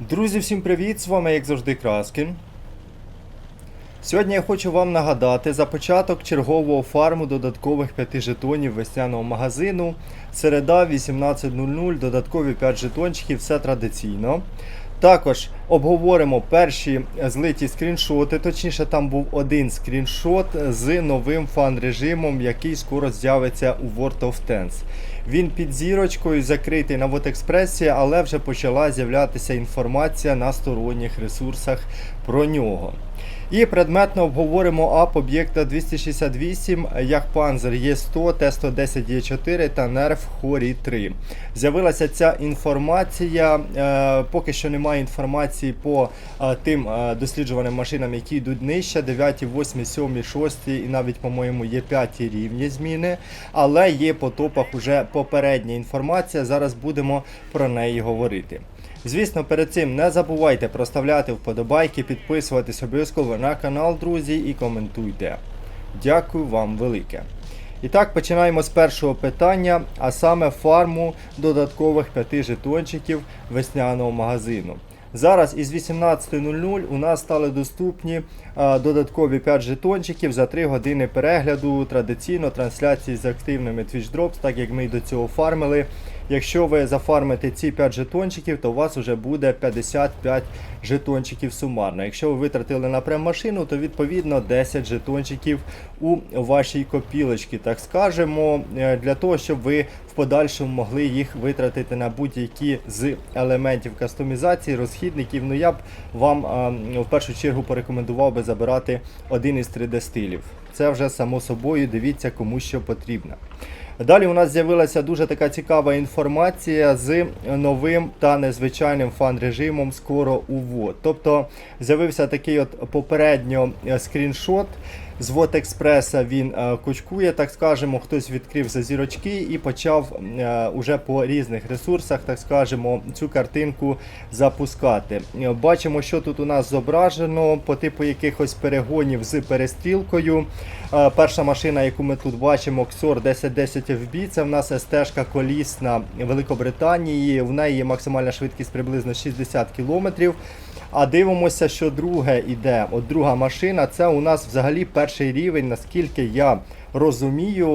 Друзі, всім привіт! З вами, як завжди, Краскін. Сьогодні я хочу вам нагадати за початок чергового фарму додаткових 5 жетонів весняного магазину. Середа 18.00, додаткові 5 жетончиків, все традиційно. Також обговоримо перші злиті скріншоти, точніше, там був один скріншот з новим фан-режимом, який скоро з'явиться у World of Tanks. Він під зірочкою закритий на Вотекспресі, але вже почала з'являтися інформація на сторонніх ресурсах про нього. І предметно обговоримо ап об'єкта 268, як Panzer Е100, Т-110Е4 та Nerf Хорі 3. З'явилася ця інформація. е, Поки що немає інформації по е, тим е, досліджуваним машинам, які йдуть нижче, 9, 8, 7, 6 і навіть, по-моєму, є 5 рівні зміни. Але є по топах уже попередня інформація. Зараз будемо про неї говорити. Звісно, перед цим не забувайте проставляти вподобайки, підписуватись обов'язково на канал, друзі, і коментуйте. Дякую вам велике. І так, починаємо з першого питання, а саме фарму додаткових 5 жетончиків весняного магазину. Зараз із 18.00 у нас стали доступні а, додаткові 5 жетончиків за 3 години перегляду традиційно трансляції з активними Drops, так як ми й до цього фармили. Якщо ви зафармите ці 5 жетончиків, то у вас вже буде 55 жетончиків сумарно. Якщо ви витратили на прем-машину, то відповідно 10 жетончиків у вашій копілочці, так скажемо, е, для того, щоб ви в подальшому могли їх витратити на будь-які з елементів кастомізації, розхідників. Ну я б вам в першу чергу порекомендував би забирати один із 3D стилів. Це вже само собою, дивіться кому що потрібно. Далі у нас з'явилася дуже така цікава інформація з новим та незвичайним фан-режимом скоро увод. Тобто з'явився такий от попередньо е, скріншот. З Вотекспреса він е, кучкує, так скажемо, хтось відкрив за зірочки і почав е, уже по різних ресурсах, так скажемо, цю картинку запускати. Е, Бачимо, що тут у нас зображено по типу якихось перегонів з перестрілкою. Перша машина, яку ми тут бачимо, XOR 1010 FB, це в нас СТ-шка колісна Великобританії. В неї максимальна швидкість приблизно 60 км. А дивимося, що друге іде. От друга машина, це у нас взагалі перший рівень, наскільки я розумію,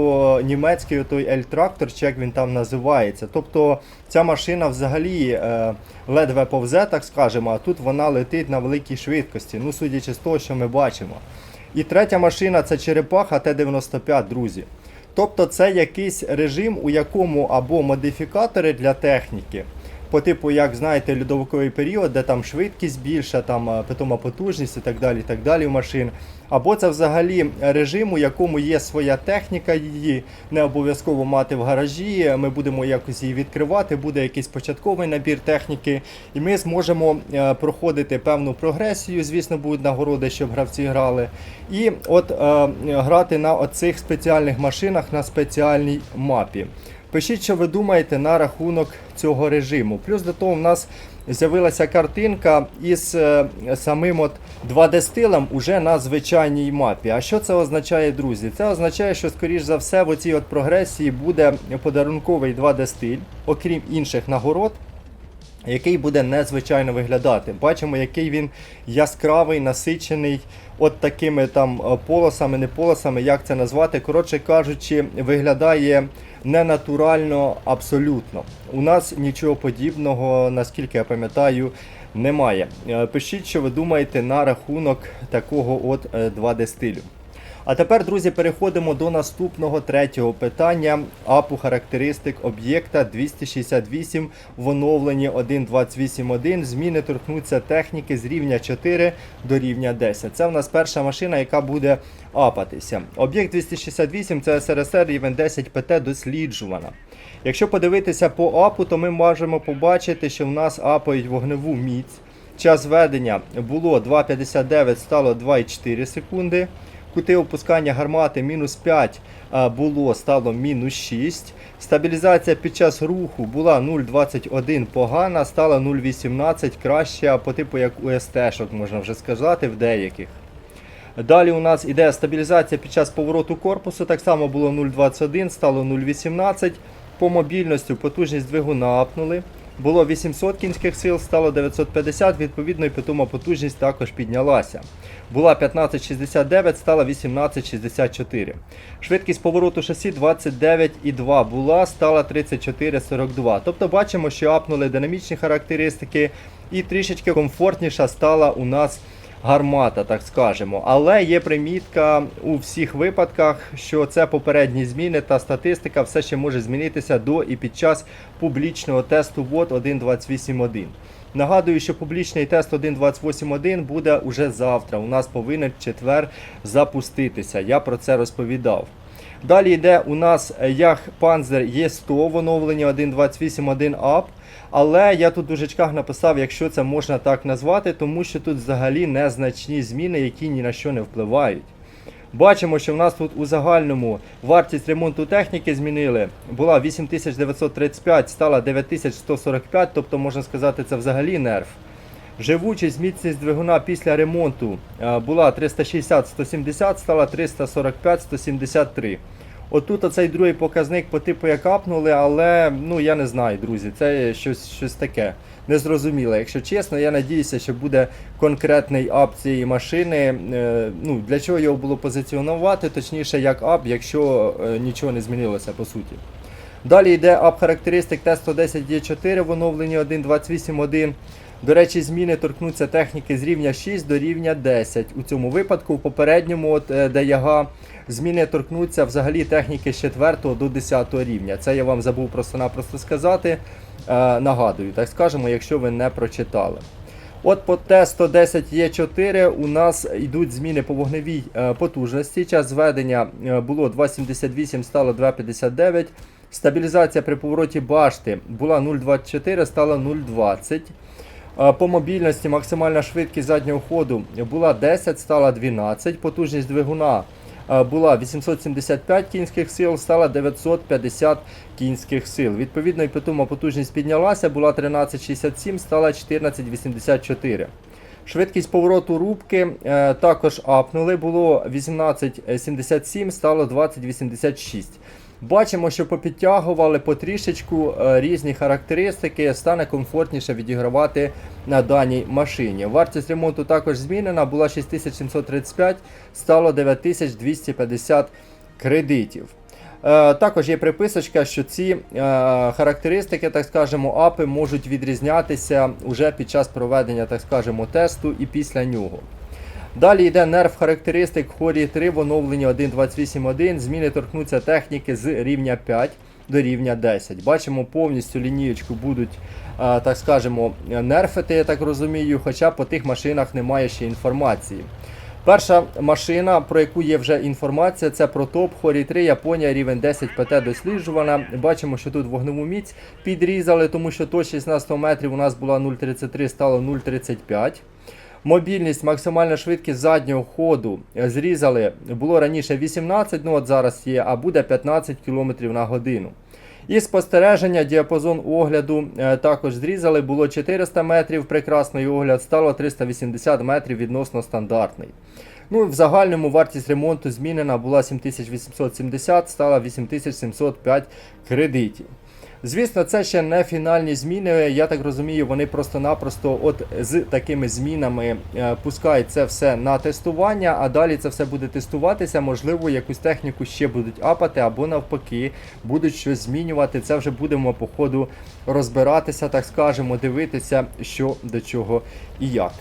німецький той L-трактор, чи як він там називається. Тобто ця машина взагалі е, ледве повзе, так скажемо, а тут вона летить на великій швидкості. Ну, судячи з того, що ми бачимо. І третя машина це черепаха Т-95, друзі. Тобто це якийсь режим, у якому або модифікатори для техніки, по типу, як знаєте, льодовиковий період, де там швидкість більша, там е, питома потужність і так далі, і так далі у машин. Або це взагалі режим, у якому є своя техніка, її не обов'язково мати в гаражі. Ми будемо якось її відкривати, буде якийсь початковий набір техніки, і ми зможемо е, проходити певну прогресію. Звісно, будуть нагороди, щоб гравці грали. І от е, грати на оцих спеціальних машинах на спеціальній мапі. Пишіть, що ви думаєте на рахунок цього режиму. Плюс до того, в нас з'явилася картинка із е, самим от 2D-стилем уже на звичайній мапі. А що це означає, друзі? Це означає, що, скоріш за все, в оцій от прогресії буде подарунковий 2D-стиль, окрім інших нагород. Який буде незвичайно виглядати. Бачимо, який він яскравий, насичений, от такими там е, полосами, не полосами, як це назвати. Коротше кажучи, виглядає ненатурально абсолютно. У нас нічого подібного, наскільки я пам'ятаю, немає. Е, Пишіть, що ви думаєте на рахунок такого от е, 2D стилю. А тепер, друзі, переходимо до наступного третього питання апу характеристик об'єкта 268 в оновленні 1.28.1. Зміни торкнуться техніки з рівня 4 до рівня 10. Це в нас перша машина, яка буде апатися. Об'єкт 268 це СРСР рівень 10 ПТ досліджувана. Якщо подивитися по апу, то ми можемо побачити, що в нас апають вогневу міць. Час ведення було 2,59, стало 2,4 секунди. Кути опускання гармати мінус 5 а, було, стало мінус 6. Стабілізація під час руху була 0,21 погана, стала 0,18 краща, по типу як у СТ-шок, можна вже сказати, в деяких. Далі у нас іде стабілізація під час повороту корпусу, так само було 0,21, стало 0,18. По мобільності потужність двигуна апнули. було 800 кінських сил, стало 950, відповідно і питома потужність також піднялася. Була 1569, стала 1864. Швидкість повороту шасі 29,2 була, стала 34,42. Тобто бачимо, що апнули динамічні характеристики і трішечки комфортніша стала у нас гармата, так скажемо. Але є примітка у всіх випадках, що це попередні зміни та статистика все ще може змінитися до і під час публічного тесту ВОД 1.28.1. Нагадую, що публічний тест 1.28.1 буде уже завтра. У нас повинен четвер запуститися. Я про це розповідав. Далі йде у нас як Panzer Є100 в оновленні 1.28.1 UP. Але я тут у дужечках написав, якщо це можна так назвати, тому що тут взагалі незначні зміни, які ні на що не впливають. Бачимо, що в нас тут у загальному вартість ремонту техніки змінили. Була 8935, стала 9145, тобто можна сказати, це взагалі нерв. Живучість, міцність двигуна після ремонту е, була 360-170, стала 345-173. Отут оцей другий показник по типу як апнули, але ну я не знаю, друзі, це щось, щось таке незрозуміле. Якщо чесно, я надіюся, що буде конкретний ап цієї машини. Е, ну, Для чого його було позиціонувати, точніше, як ап, якщо е, нічого не змінилося по суті. Далі йде ап характеристик Т110Е4 в оновленні 1.28.1. До речі, зміни торкнуться техніки з рівня 6 до рівня 10. У цьому випадку, в попередньому, от, е, де яга, зміни торкнуться взагалі техніки з 4 до 10 рівня. Це я вам забув просто-напросто сказати. Е, нагадую, так скажемо, якщо ви не прочитали. От по Т110Е4 у нас йдуть зміни по вогневій е, потужності. Час зведення е, було 2,78, стало 2,59. Стабілізація при повороті башти була 0,24, стала 0,20. По мобільності максимальна швидкість заднього ходу була 10, стала 12. Потужність двигуна була 875 кінських сил, стала 950 кінських сил. Відповідно, і питома потужність піднялася, була 13,67, стала 14,84. Швидкість повороту рубки е, також апнули, було 18,77, стало 20,86. Бачимо, що попідтягували потрішечку е, різні характеристики, стане комфортніше відігравати на даній машині. Вартість ремонту також змінена, була 6735, стало 9250 кредитів. Е, Також є приписочка, що ці е, характеристики, так скажемо, апи можуть відрізнятися уже під час проведення, так скажемо, тесту і після нього. Далі йде нерв характеристик хорі 3 в оновленні 1.28.1. Зміни торкнуться техніки з рівня 5 до рівня 10. Бачимо, повністю лінієчку будуть, так скажемо, нерфити, я так розумію, хоча по тих машинах немає ще інформації. Перша машина, про яку є вже інформація, це про топ Хорі 3 Японія, рівень 10 ПТ досліджувана. Бачимо, що тут вогневу міць підрізали, тому що на 100 метрів у нас була 0,33, стало 0,35. Мобільність, максимальна швидкість заднього ходу зрізали. Було раніше 18, ну от зараз є, а буде 15 км на годину. І спостереження, діапазон огляду е, також зрізали. Було 400 метрів, прекрасний огляд, стало 380 метрів відносно стандартний. Ну, в загальному вартість ремонту змінена була 7870, стала 8705 кредитів. Звісно, це ще не фінальні зміни. Я так розумію, вони просто-напросто от з такими змінами е, пускають це все на тестування, а далі це все буде тестуватися. Можливо, якусь техніку ще будуть апати, або навпаки, будуть щось змінювати. Це вже будемо по ходу розбиратися, так скажемо, дивитися, що до чого і як.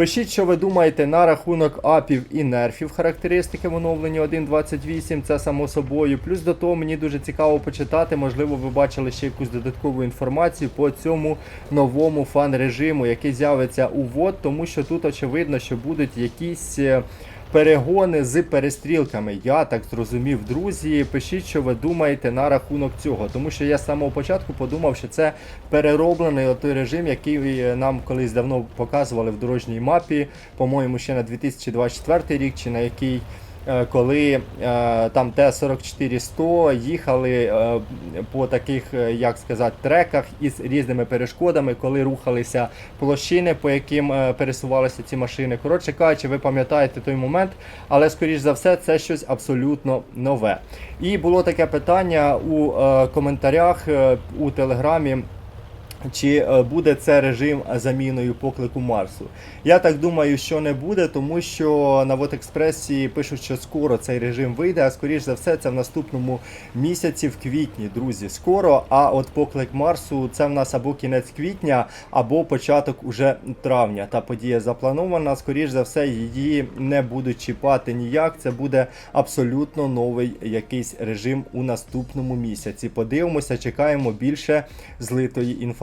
Пишіть, що ви думаєте на рахунок апів і нерфів характеристики в оновленні 1.28, це само собою. Плюс до того мені дуже цікаво почитати, можливо, ви бачили ще якусь додаткову інформацію по цьому новому фан-режиму, який з'явиться у ВОД, тому що тут очевидно, що будуть якісь. Перегони з перестрілками, я так зрозумів, друзі. Пишіть, що ви думаєте на рахунок цього, тому що я з самого початку подумав, що це перероблений той режим, який е, нам колись давно показували в дорожній мапі, по-моєму, ще на 2024 рік, чи на який. Е, Коли е, там Т-44-100 їхали е, по таких, як сказати, треках із різними перешкодами, коли рухалися площини, по яким пересувалися ці машини. Коротше кажучи, ви пам'ятаєте той момент, але скоріш за все це щось абсолютно нове. І було таке питання у коментарях у телеграмі. Чи е, буде це режим заміною поклику Марсу. Я так думаю, що не буде, тому що на Вотекспресі пишуть, що скоро цей режим вийде, а скоріш за все, це в наступному місяці, в квітні, друзі, скоро. А от поклик Марсу це в нас або кінець квітня, або початок уже травня. Та подія запланована. Скоріш за все, її не будуть чіпати ніяк. Це буде абсолютно новий якийсь режим у наступному місяці. Подивимося, чекаємо більше злитої